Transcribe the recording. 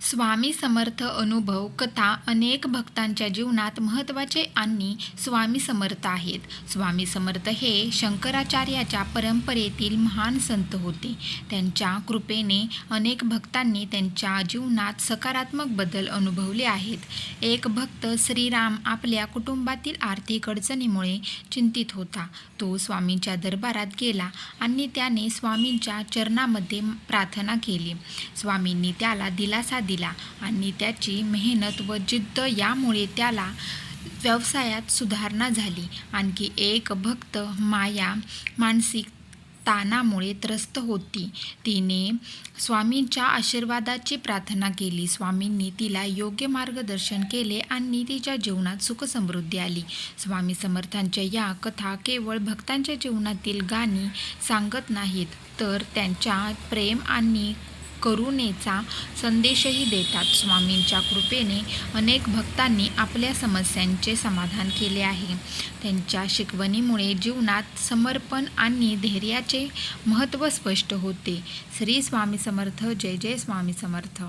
स्वामी समर्थ अनुभव कथा अनेक भक्तांच्या जीवनात महत्त्वाचे आणि स्वामी समर्थ आहेत. स्वामी समर्थ हे शंकराचार्याच्या परंपरेतील महान संत होते. त्यांच्या कृपेने अनेक भक्तांनी त्यांच्या जीवनात सकारात्मक बदल अनुभवले आहेत. एक भक्त श्रीराम आपल्या कुटुंबातील आर्थिक अडचणीमुळे चिंतित होता. तो स्वामींच्या दरबारात गेला आणि त्याने स्वामींच्या चरणामध्ये प्रार्थना केली. स्वामींनी त्याला दिलासा दिला आणि त्याची मेहनत व जिद्द यामुळे त्याला व्यवसायात सुधारणा झाली. आणखी एक भक्त माया मानसिक ताणामुळे त्रस्त होती. तिने स्वामींच्या आशीर्वादाची प्रार्थना केली. स्वामींनी तिला योग्य मार्गदर्शन केले आणि तिच्या जीवनात सुखसमृद्धी आली. स्वामी समर्थांच्या या कथा केवळ भक्तांच्या जीवनातील गाणी सांगत नाहीत तर त्यांच्या प्रेम आणि करुणेचा संदेशही देतात. स्वामींच्या कृपेने अनेक भक्तांनी आपल्या समस्यांचे समाधान केले आहे. त्यांच्या शिकवणीमुळे जीवनात समर्पण आणि धैर्याचे महत्त्व स्पष्ट होते. श्री स्वामी समर्थ. जय जय स्वामी समर्थ.